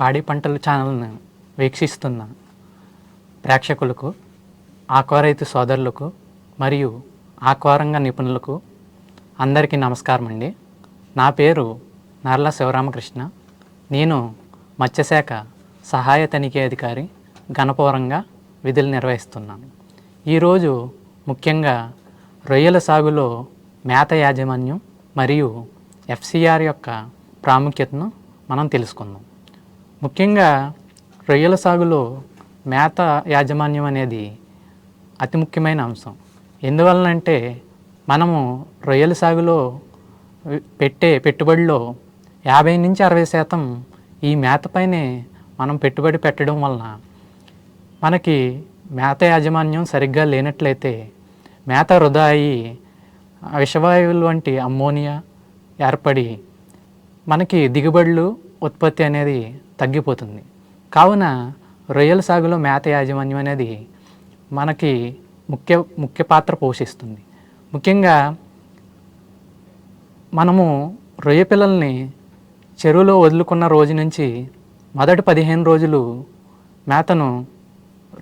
పాడి పంటల ఛానల్ను వీక్షిస్తున్న ప్రేక్షకులకు ఆక్వారైతు సోదరులకు మరియు ఆక్వారంగ నిపుణులకు అందరికీ నమస్కారం అండి. నా పేరు నర్ల శివరామకృష్ణ. నేను మత్స్యశాఖ సహాయ తనిఖీ అధికారి గణపవరంగా విధులు నిర్వహిస్తున్నాను. ఈరోజు ముఖ్యంగా రొయ్యల సాగులో మేత యాజమాన్యం మరియు ఎఫ్సిఆర్ యొక్క ప్రాముఖ్యతను మనం తెలుసుకుందాం. ముఖ్యంగా రొయ్యల సాగులో మేత యాజమాన్యం అనేది అతి ముఖ్యమైన అంశం. ఎందువలనంటే మనము రొయ్యల సాగులో పెట్టే పెట్టుబడిలో యాభై నుంచి అరవై శాతం ఈ మేతపైనే మనం పెట్టుబడి పెట్టడం వలన మనకి మేత యాజమాన్యం సరిగ్గా లేనట్లయితే మేత వృధా అయ్యి విషవాయువులు వంటి అమ్మోనియా ఏర్పడి మనకి దిగుబడులు ఉత్పత్తి అనేది తగ్గిపోతుంది. కావున రొయ్యల సాగులో మేత యాజమాన్యం అనేది మనకి ముఖ్య ముఖ్య పాత్ర పోషిస్తుంది. ముఖ్యంగా మనము రొయ్య పిల్లల్ని చెరువులో వదులుకున్న రోజు నుంచి మొదటి పదిహేను రోజులు మేతను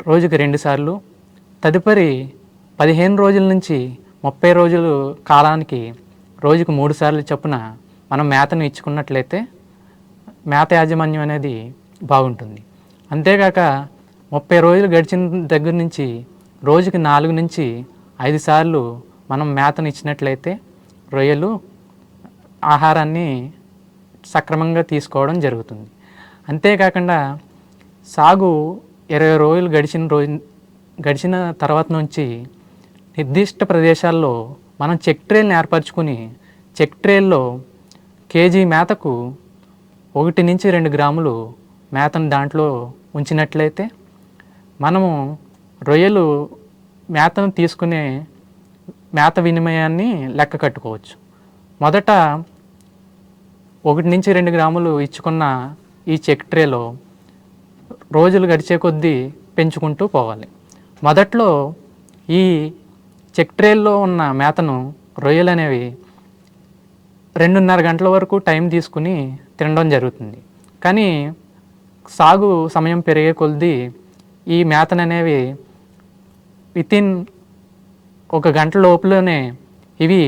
రోజుకి రెండుసార్లు తదుపరి పదిహేను రోజుల నుంచి ముప్పై రోజులు కాలానికి రోజుకు మూడు సార్లు చొప్పున మనం మేతను ఇచ్చుకున్నట్లయితే మేత యాజమాన్యం అనేది బాగుంటుంది. అంతేగాక ముప్పై రోజులు గడిచిన దగ్గర నుంచి రోజుకి నాలుగు నుంచి ఐదు సార్లు మనం మేతను ఇచ్చినట్లయితే రొయ్యలు ఆహారాన్ని సక్రమంగా తీసుకోవడం జరుగుతుంది. అంతేకాకుండా సాగు ఇరవై రోజులు గడిచిన రోజు గడిచిన తర్వాత నుంచి నిర్దిష్ట ప్రదేశాల్లో మనం చెక్ ట్రేల్ని ఏర్పరచుకుని చెక్ ట్రేల్లో కేజీ మేతకు ఒకటి నుంచి రెండు గ్రాములు మేతను దాంట్లో ఉంచినట్లయితే మనము రొయ్యలు మేతను తీసుకునే మేత వినిమయాన్ని లెక్క కట్టుకోవచ్చు. మొదట ఒకటి నుంచి రెండు గ్రాములు ఇచ్చుకున్న ఈ చెక్ ట్రేలో రోజులు గడిచే కొద్దీ పెంచుకుంటూ పోవాలి. మొదట్లో ఈ చెక్ ట్రేల్లో ఉన్న మేతను రొయ్యలు అనేవి రెండున్నర గంటల వరకు టైం తీసుకుని తినడం జరుగుతుంది. కానీ సాగు సమయం పెరిగే కొలది ఈ మేతను అనేవి వితిన్ ఒక గంట లోపలనే ఇవి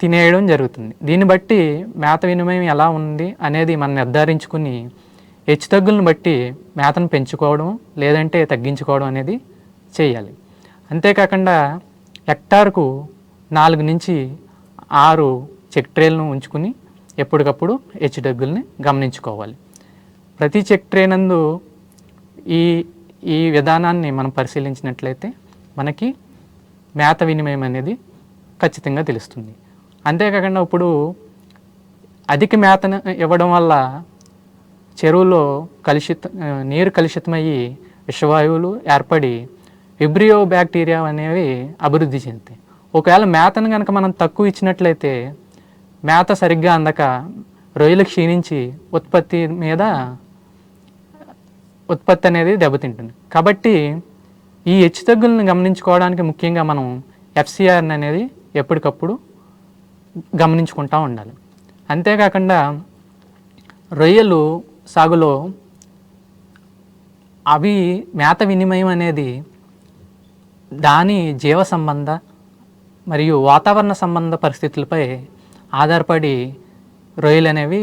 తినేయడం జరుగుతుంది. దీన్ని బట్టి మేత వినిమయం ఎలా ఉంది అనేది మనం నిర్ధారించుకుని హెచ్చుతగ్గులను బట్టి మేతను పెంచుకోవడం లేదంటే తగ్గించుకోవడం అనేది చేయాలి. అంతేకాకుండా హెక్టార్కు నాలుగు నుంచి ఆరు చెక్ ట్రేలను ఉంచుకుని ఎప్పటికప్పుడు హెచ్చుతగ్గుల్ని గమనించుకోవాలి. ప్రతి చెక్ ట్రే నందు ఈ ఈ విధానాన్ని మనం పరిశీలించినట్లయితే మనకి మేత వినిమయం అనేది ఖచ్చితంగా తెలుస్తుంది. అంతేకాకుండా ఇప్పుడు అధిక మేతను ఇవ్వడం వల్ల చెరువులో కలుషిత నీరు కలుషితమయ్యి విషవాయువులు ఏర్పడి విబ్రియో బ్యాక్టీరియా అనేవి అభివృద్ధి చెందుతాయి. ఒకవేళ మేతను కనుక మనం తక్కువ ఇచ్చినట్లయితే మేత సరిగ్గా అందక రొయ్యలు క్షీణించి ఉత్పత్తి మీద ఉత్పత్తి అనేది దెబ్బతింటుంది. కాబట్టి ఈ హెచ్చుతగ్గులను గమనించుకోవడానికి ముఖ్యంగా మనం ఎఫ్సిఆర్ అనేది ఎప్పటికప్పుడు గమనించుకుంటూ ఉండాలి. అంతేకాకుండా రొయ్యలు సాగులో అవి మేత వినిమయం అనేది దాని జీవ సంబంధ మరియు వాతావరణ సంబంధ పరిస్థితులపై ఆధారపడి రొయ్యలు అనేవి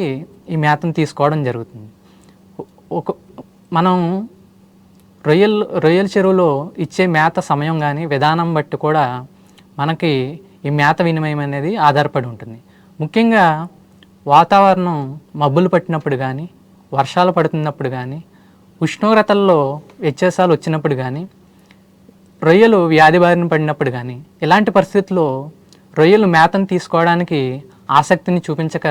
ఈ మేతను తీసుకోవడం జరుగుతుంది. ఒక మనం రొయ్యలు రొయ్యల చెరువులో ఇచ్చే మేత సమయం కానీ విధానం బట్టి కూడా మనకి ఈ మేత వినిమయం అనేది ఆధారపడి ఉంటుంది. ముఖ్యంగా వాతావరణం మబ్బులు పట్టినప్పుడు కానీ వర్షాలు పడుతున్నప్పుడు కానీ ఉష్ణోగ్రతల్లో వ్యత్యాసాలు వచ్చినప్పుడు కానీ రొయ్యలు వ్యాధి బారిన పడినప్పుడు కానీ ఇలాంటి పరిస్థితుల్లో రొయ్యలు మేతను తీసుకోవడానికి ఆసక్తిని చూపించక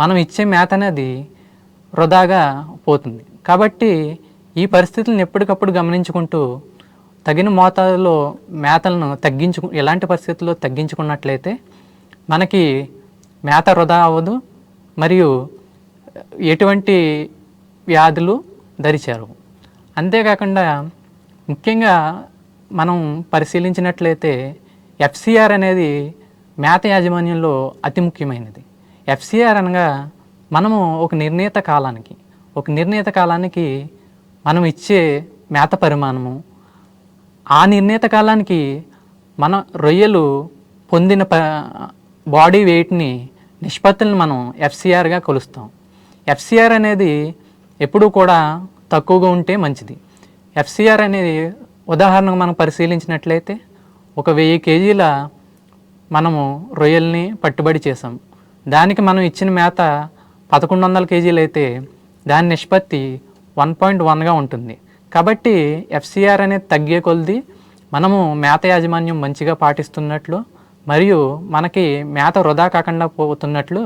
మనం ఇచ్చే మేత అనేది వృధాగా పోతుంది. కాబట్టి ఈ పరిస్థితులను ఎప్పటికప్పుడు గమనించుకుంటూ తగిన మోతాదులో మేతలను తగ్గించు ఎలాంటి పరిస్థితుల్లో తగ్గించుకున్నట్లయితే మనకి మేత వృధా అవ్వదు మరియు ఎటువంటి వ్యాధులు దరిచేరవు. అంతేకాకుండా ముఖ్యంగా మనం పరిశీలించినట్లయితే ఎఫ్సిఆర్ అనేది మేత యాజమాన్యంలో అతి ముఖ్యమైనది. ఎఫ్సిఆర్ అనగా మనము ఒక నిర్ణీత కాలానికి ఒక నిర్ణీత కాలానికి మనం ఇచ్చే మేత పరిమాణము. ఆ నిర్ణీత కాలానికి మన రొయ్యలు పొందిన ప బాడీ వెయిట్ని నిష్పత్తులను మనం ఎఫ్సిఆర్గా కొలుస్తాం. ఎఫ్సిఆర్ అనేది ఎప్పుడూ కూడా తక్కువగా ఉంటే మంచిది. ఎఫ్సిఆర్ అనేది ఉదాహరణకు మనం పరిశీలించినట్లయితే ఒక వెయ్యి కేజీల మనము రొయ్యల్ని పట్టుబడి చేసాం దానికి మనం ఇచ్చిన మేత పదకొండు వందల కేజీలు అయితే దాని నిష్పత్తి వన్ పాయింట్ వన్గా ఉంటుంది. కాబట్టి ఎఫ్సిఆర్ అనేది తగ్గే కొలది మనము మేత యాజమాన్యం మంచిగా పాటిస్తున్నట్లు మరియు మనకి మేత వృధా కాకుండా పోతున్నట్లు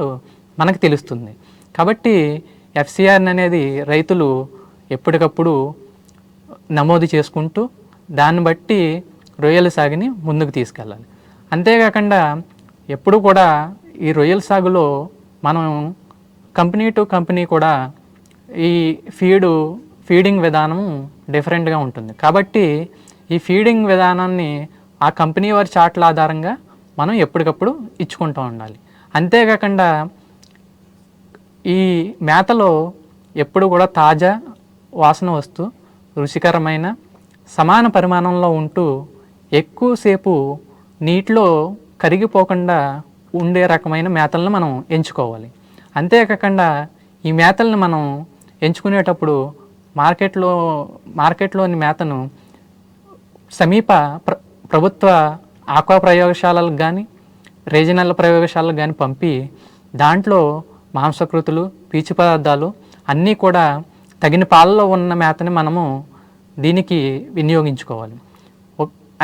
మనకు తెలుస్తుంది. కాబట్టి ఎఫ్సిఆర్ అనేది రైతులు ఎప్పటికప్పుడు నమోదు చేసుకుంటూ దాన్ని బట్టి రొయ్యల సాగుని ముందుకు తీసుకెళ్ళాలి. అంతేకాకుండా ఎప్పుడు కూడా ఈ రొయ్యల సాగులో మనం కంపెనీ టు కంపెనీ కూడా ఈ ఫీడు ఫీడింగ్ విధానం డిఫరెంట్గా ఉంటుంది. కాబట్టి ఈ ఫీడింగ్ విధానాన్ని ఆ కంపెనీ వారి చాట్ల ఆధారంగా మనం ఎప్పటికప్పుడు ఇచ్చుకుంటూ ఉండాలి. అంతేకాకుండా ఈ మేతలో ఎప్పుడు కూడా తాజా వాసన వస్తూ రుచికరమైన సమాన పరిమాణంలో ఉంటూ ఎక్కువసేపు నీటిలో కరిగిపోకుండా ఉండే రకమైన మేతలను మనం ఎంచుకోవాలి. అంతేకాకుండా ఈ మేతలను మనం ఎంచుకునేటప్పుడు మార్కెట్లో మార్కెట్లోని మేతను సమీప ప్ర ప్రభుత్వ ఆక్వా ప్రయోగశాలలకు కానీ రీజనల్ ప్రయోగశాలకు కానీ పంపి దాంట్లో మాంసకృతులు పీచు పదార్థాలు అన్నీ కూడా తగిన పాలలో ఉన్న మేతని మనము దీనికి వినియోగించుకోవాలి.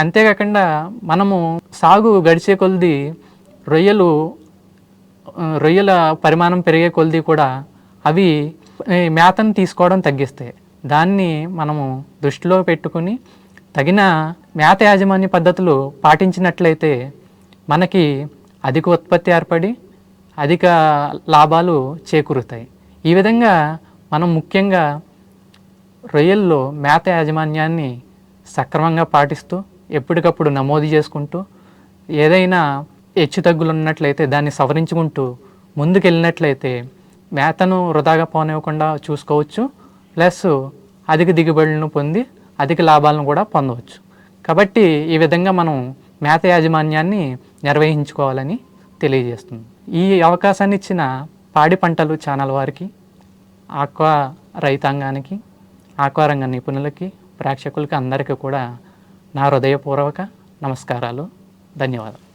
అంతేకాకుండా మనము సాగు గడిచే కొలది రొయ్యలు రొయ్యల పరిమాణం పెరిగే కొలది కూడా అవి మేతను తీసుకోవడం తగ్గిస్తాయి. దాన్ని మనము దృష్టిలో పెట్టుకుని తగిన మేత యాజమాన్య పద్ధతులు పాటించినట్లయితే మనకి అధిక ఉత్పత్తి ఏర్పడి అధిక లాభాలు చేకూరుతాయి. ఈ విధంగా మనం ముఖ్యంగా రొయ్యల్లో మేత యాజమాన్యాన్ని సక్రమంగా పాటిస్తూ ఎప్పటికప్పుడు నమోదు చేసుకుంటూ ఏదైనా హెచ్చు తగ్గులు ఉన్నట్లయితే దాన్ని సవరించుకుంటూ ముందుకెళ్ళినట్లయితే మేతను వృధాగా పోనివ్వకుండా చూసుకోవచ్చు. ప్లస్ అధిక దిగుబడులను పొంది అధిక లాభాలను కూడా పొందవచ్చు. కాబట్టి ఈ విధంగా మనం మేత యాజమాన్యాన్ని నిర్వహించుకోవాలని తెలియజేస్తుంది. ఈ అవకాశాన్ని ఇచ్చిన పాడి పంటలు ఛానల్ వారికి ఆక్వా రైతాంగానికి ఆక్వారంగ నిపుణులకి ప్రేక్షకులకి అందరికీ కూడా నా హృదయపూర్వక నమస్కారాలు. ధన్యవాదాలు.